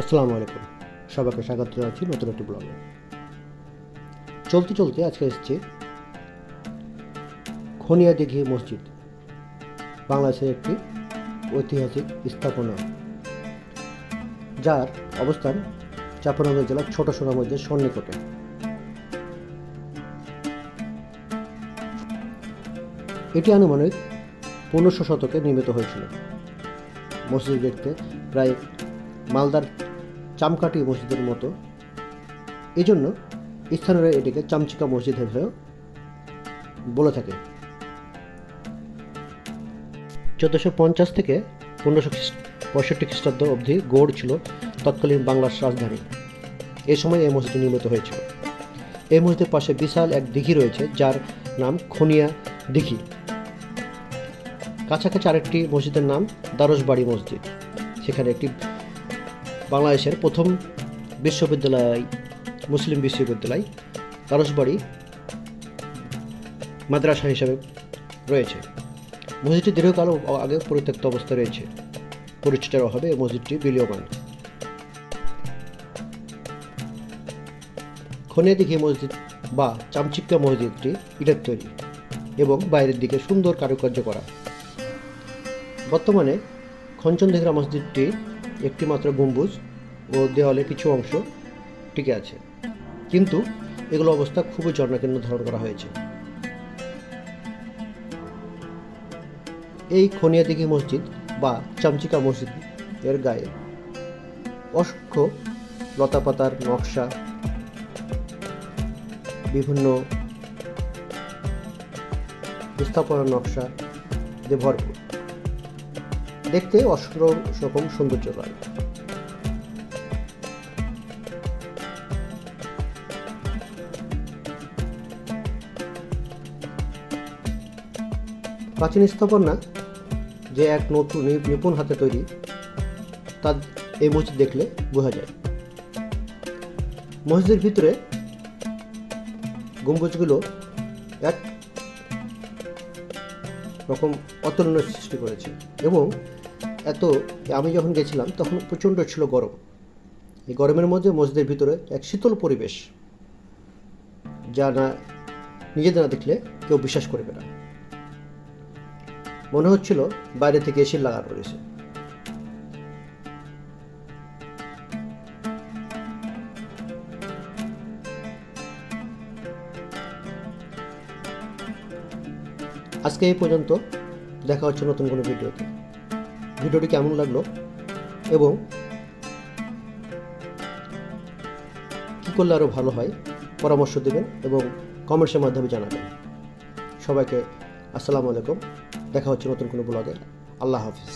আসসালামু আলাইকুম। সবাইকে স্বাগত জানাচ্ছি নতুন একটি ব্লগে। চলতে চলতে আজকে এসেছি খনিয়া দিঘি মসজিদ, বাংলাদেশের একটি ঐতিহাসিক স্থাপনা, যার অবস্থান চাপানগর জেলার ছোট সোনামধ্যের সন্নিকটে। এটি আনুমানিক পনেরোশো শতকে নির্মিত হয়েছিল। মসজিদ দেখতে প্রায় মালদার চামকাটি মসজিদের মতো। এই জন্য স্থানীয়রা এটিকে চামচিকা মসজিদ হিসেবেও বলে থাকে। চোদ্দোশো পঞ্চাশ থেকে পনেরোশো পঁয়ষট্টি খ্রিস্টাব্দ অবধি গৌড় ছিল তৎকালীন বাংলার রাজধানী। এ সময় এই মসজিদটি নির্মিত হয়েছিল। এই মসজিদের পাশে বিশাল এক দিঘি রয়েছে, যার নাম খনিয়া দিঘি। কাছাকাছি আরেকটি মসজিদের নাম দারসবাড়ি মসজিদ। সেখানে একটি বাংলাদেশের প্রথম বিশ্ববিদ্যালয়, মুসলিম বিশ্ববিদ্যালয় দ্বারসবাড়ি মাদ্রাসা হিসাবে রয়েছে। মসজিদটি দীর্ঘকাল আগে পরিত্যক্ত অবস্থায় রয়েছে। পরিচর্যার অভাবে মসজিদটি বিলীয়মান। খনিয়াদিঘি মসজিদ বা চামচিক্কা মসজিদটি ইটের তৈরি এবং বাইরের দিকে সুন্দর কারুকার্য করা। বর্তমানে খঞ্চনদিঘরা মসজিদটি একটি মাত্র গম্বুজ ও দেওয়ালে কিছু অংশ টিকে আছে। কিন্তু এগুলো অবস্থা খুবই জন্মকেন্দ্র ধারণ করা হয়েছে। এই খনিয়া দিঘি মসজিদ বা চামচিকা মসজিদ এর গায়ে অসংখ্য লতাপাতার নকশা, বিভিন্ন স্থাপনার নকশা দিয়ে ভরপুর। দেখতে রকম সৌন্দর্য লাগে প্রাচীন স্থাপনা যে এক নতুন নিপুণ হাতে তৈরি, তা এই মসজিদ দেখলে বোঝা যায়। মসজিদের ভিতরে গম্বুজগুলো এক রকম অতুলনীয় সৃষ্টি করেছে এবং এত, আমি যখন গেছিলাম, তখন প্রচণ্ড ছিল গরম। এই গরমের মধ্যে মসজিদের ভিতরে এক শীতল পরিবেশ, যা না, নিজেদের না দেখলে কেউ বিশ্বাস করবে না। মনে হচ্ছিল বাইরে থেকে এসে লাগানো রয়েছে আজকে এই পর্যন্ত, দেখা হচ্ছে নতুন কোনো ভিডিওতে। ভিডিওটি কেমন লাগল? এবং কী করলে আরও ভালো হয়? পরামর্শ দেবেন এবং কমেন্টসের মাধ্যমে জানাবেন। সবাইকে আসসালামু আলাইকুম। দেখা হচ্ছে নতুন কোনো ব্লগে। আল্লাহ হাফিজ।